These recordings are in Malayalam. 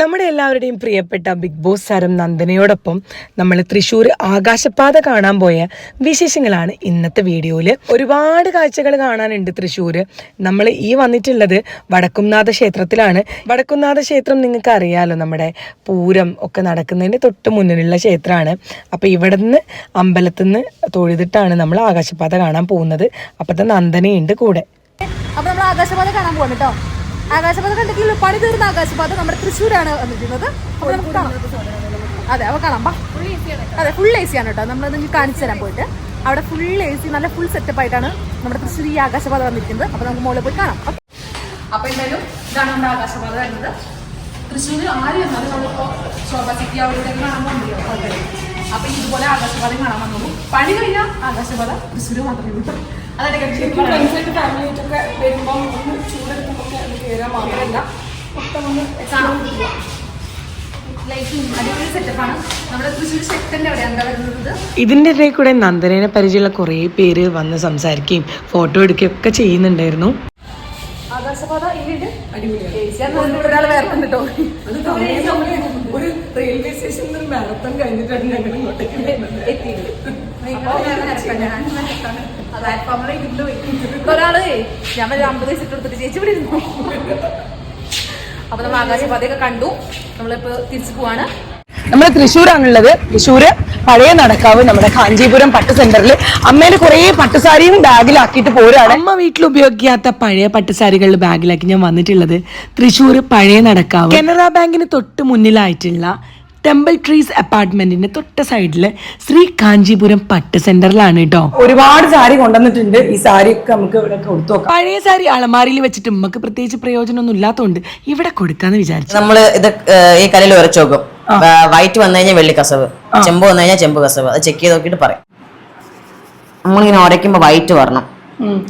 നമ്മുടെ എല്ലാവരുടെയും പ്രിയപ്പെട്ട ബിഗ് ബോസ് താരം നന്ദനയോടൊപ്പം നമ്മൾ തൃശ്ശൂർ ആകാശപാത കാണാൻ പോയ വിശേഷങ്ങളാണ് ഇന്നത്തെ വീഡിയോയിൽ ഒരുപാട് കാഴ്ചകൾ കാണാനുണ്ട് തൃശ്ശൂർ നമ്മൾ ഈ വന്നിട്ടുള്ളത് വടക്കുംനാഥ ക്ഷേത്രത്തിലാണ്. വടക്കുംനാഥ ക്ഷേത്രം നിങ്ങൾക്ക് അറിയാലോ നമ്മുടെ പൂരം ഒക്കെ നടക്കുന്നതിന്റെ തൊട്ട് മുന്നിലുള്ള ക്ഷേത്രമാണ്. അപ്പോൾ ഇവിടെ നിന്ന് അമ്പലത്തിൽ നിന്ന് തൊഴുതിട്ടാണ് നമ്മൾ ആകാശപാത കാണാൻ പോകുന്നത്. അപ്പോഴത്തെ നന്ദനയുണ്ട് കൂടെ. അപ്പോൾ നമ്മൾ ആകാശപാത കാണാൻ പോകുന്നു കേട്ടോ ആകാശപാത കണ്ടിട്ടില്ല പണി തീർന്ന ആകാശപാത നമ്മുടെ തൃശ്ശൂരാണ് വന്നിരിക്കുന്നത്. കാണാം. അതെ അപ്പൊ കാണാം. അതെ ഫുൾ എ സി ആണ് കേട്ടോ. നമ്മൾ നിങ്ങൾക്ക് കാണിച്ചു തരാൻ പോയിട്ട്. അവിടെ ഫുൾ എ സി നല്ല ഫുൾ സെറ്റപ്പ് ആയിട്ടാണ് നമ്മുടെ തൃശ്ശൂർ ഈ ആകാശപാത വന്നിരിക്കുന്നത്. അപ്പൊ നമുക്ക് മുകളിൽ പോയി കാണാം. അപ്പൊ എന്തായാലും ഇതാണ് നമ്മുടെ ആകാശപാത തൃശ്ശൂർ ആര് എന്നാലും നമ്മളിപ്പോ ശോഭ സിറ്റി അവിടെ കാണാൻ പോകുന്നില്ല അപ്പൊ ഇതുപോലെ ആകാശപാതം കാണാൻ വന്നോളൂ. പണി കഴിഞ്ഞ ആകാശപാത തൃശ്ശൂർ മാത്രമേ ഉള്ളൂ. അതായത് ഇതിന്റെ ഫാമിലിയായിട്ടൊക്കെ ഒന്ന് ചൂടെടുക്കുമ്പോൾ കയറാൻ മാത്രമല്ല ഇതിന്റെ ഇടയിൽ കൂടെ നന്ദനേനെ പരിചയമുള്ള കുറേ പേര് വന്ന് സംസാരിക്കുകയും ഫോട്ടോ എടുക്കുകയും ഒക്കെ ചെയ്യുന്നുണ്ടായിരുന്നു. തമിഴ് ഒരു റെയിൽവേ സ്റ്റേഷനിൽ ഒരു മാരത്തൺ കഴിഞ്ഞിട്ടാണ് ഞങ്ങൾ ഇങ്ങോട്ടേക്ക് ഒരാൾ ഞാൻ ഒരു അമ്പത് ചേച്ചി ഇവിടെ ഇരുന്നു. അപ്പൊ നമ്മൾ ആകാശപാതയൊക്കെ കണ്ടു. നമ്മളിപ്പോ തിരിച്ചു പോവാണ്. നമ്മൾ തൃശ്ശൂരാണുള്ളത്. തൃശ്ശൂര് പഴയ നടക്കാവ് നമ്മുടെ കാഞ്ചീപുരം പട്ട് സെന്ററിൽ അമ്മേന്റെ കുറേ പട്ടുസാരിയും ബാഗിലാക്കിയിട്ട് പോരാണ്. അമ്മ വീട്ടിൽ ഉപയോഗിക്കാത്ത പഴയ പട്ടുസാരികൾ ബാഗിലാക്കി ഞാൻ വന്നിട്ടുള്ളത് തൃശ്ശൂർ പഴയ നടക്കാവ്. കനറ ബാങ്കിന് തൊട്ട് മുന്നിലായിട്ടുള്ള ടെമ്പിൾ ട്രീസ് അപ്പാർട്ട്മെന്റിന്റെ തൊട്ട സൈഡിൽ ശ്രീ കാഞ്ചീപുരം പട്ട് സെന്ററിലാണ് കേട്ടോ ഒരുപാട് സാരി കൊണ്ടുവന്നിട്ടുണ്ട്. ഈ സാരി ഒക്കെ നമുക്ക് ഇവിടെ കൊടുത്തു നോക്കാം. പഴയ സാരി അളമാരിയിൽ വെച്ചിട്ട് നമുക്ക് പ്രത്യേകിച്ച് പ്രയോജനമൊന്നും ഇല്ലാത്തതുകൊണ്ട് ഇവിടെ കൊടുക്കാന്ന് വിചാരിച്ചു. നമ്മൾ ഇത് ഈ കലയിൽ ഉരച്ചു നോക്കും വൈറ്റ് വന്നു കഴിഞ്ഞാൽ വെള്ളി കസവ്. ചെമ്പ് വന്നു കഴിഞ്ഞാൽ ചെമ്പ് കസവ്. അത് ചെക്ക് ചെയ്ത് നോക്കിയിട്ട് പറയും. നമ്മളിങ്ങനെ ഉരയ്ക്കുമ്പോ വൈറ്റ് വരണം.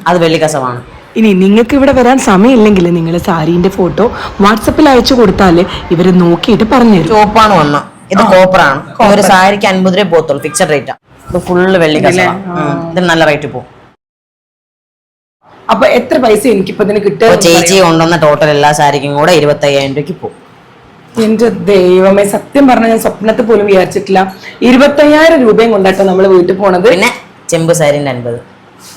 അത് വെള്ളി കസവാണ്. ഇനി നിങ്ങൾക്ക് ഇവിടെ വരാൻ സമയമില്ലെങ്കിൽ നിങ്ങൾ സാരീന്റെ ഫോട്ടോ വാട്സപ്പിൽ അയച്ചു കൊടുത്താൽ ഇവർ നോക്കിയിട്ട് പറഞ്ഞു ചോപ്പാണ് വന്ന. ഇത് കോപ്പറാണ്. ഒരു സാരിക്ക് അൻപത് രൂപ പോത്തുള്ളൂ ഫിക്സഡ് റേറ്റാ. ഇത് ഫുള്ള് വെള്ളി കസവ. ഇതിന് നല്ല റേറ്റ് പോകും അപ്പൊ എത്ര പൈസ എനിക്കിപ്പോ ഇതിന് കിട്ടുക ചേച്ചി കൊണ്ടുവന്ന ടോട്ടൽ എല്ലാ സാരിക്കും കൂടെ ഇരുപത്തയ്യായിരം രൂപയ്ക്ക് പോകും എന്റെ ദൈവമേ സത്യം പറഞ്ഞ ഞാൻ സ്വപ്നത്തിൽ പോലും വിചാരിച്ചിട്ടില്ല. ഇരുപത്തയ്യായിരം രൂപയും കൊണ്ടാട്ടോ നമ്മൾ വീട്ടിൽ പോണത്. പിന്നെ ചെമ്പ് സാരിന്റെ അൻപത്.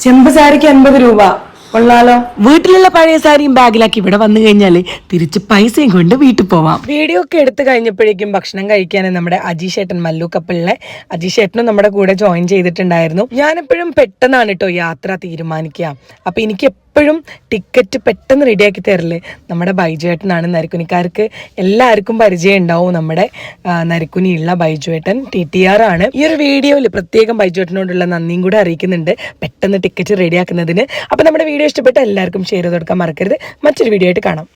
ചെമ്പ് സാരിക്ക് അൻപത് രൂപ. കൊള്ളാലോ. വീട്ടിലുള്ള പഴയ സാരിയും ബാഗിലാക്കി ഇവിടെ വന്നു കഴിഞ്ഞാൽ തിരിച്ച് പൈസയും കൊണ്ട് വീട്ടിൽ പോവാം. വീഡിയോ ഒക്കെ എടുത്തു കഴിഞ്ഞപ്പോഴേക്കും ഭക്ഷണം കഴിക്കാൻ നമ്മുടെ അജീഷേട്ടൻ മല്ലു കപ്പിളിലെ അജീഷേട്ടനും നമ്മുടെ കൂടെ ജോയിൻ ചെയ്തിട്ടുണ്ടായിരുന്നു. ഞാനെപ്പോഴും പെട്ടെന്നാണ് കേട്ടോ യാത്ര തീരുമാനിക്കുക. അപ്പൊ എനിക്ക് എപ്പോഴും ടിക്കറ്റ് പെട്ടെന്ന് റെഡിയാക്കി തരില്ലേ നമ്മുടെ ബൈജുവേട്ടനാണ് നരിക്കുനിക്കാർക്ക് എല്ലാവർക്കും പരിചയം ഉണ്ടാവും നമ്മുടെ നരിക്കുനിയുള്ള ബൈജുവേട്ടൻ ടി ടി ആർ ആണ്. ഈ ഒരു വീഡിയോയിൽ പ്രത്യേകം ബൈജുവേട്ടനോടുള്ള നന്ദിയും കൂടെ അറിയിക്കുന്നുണ്ട്. പെട്ടെന്ന് ടിക്കറ്റ് റെഡിയാക്കുന്നതിന് അപ്പോൾ നമ്മുടെ വീഡിയോ ഇഷ്ടപ്പെട്ട എല്ലാവർക്കും ഷെയർ ചെയ്ത് കൊടുക്കാൻ മറക്കരുത്. മറ്റൊരു വീഡിയോ ആയിട്ട് കാണാം.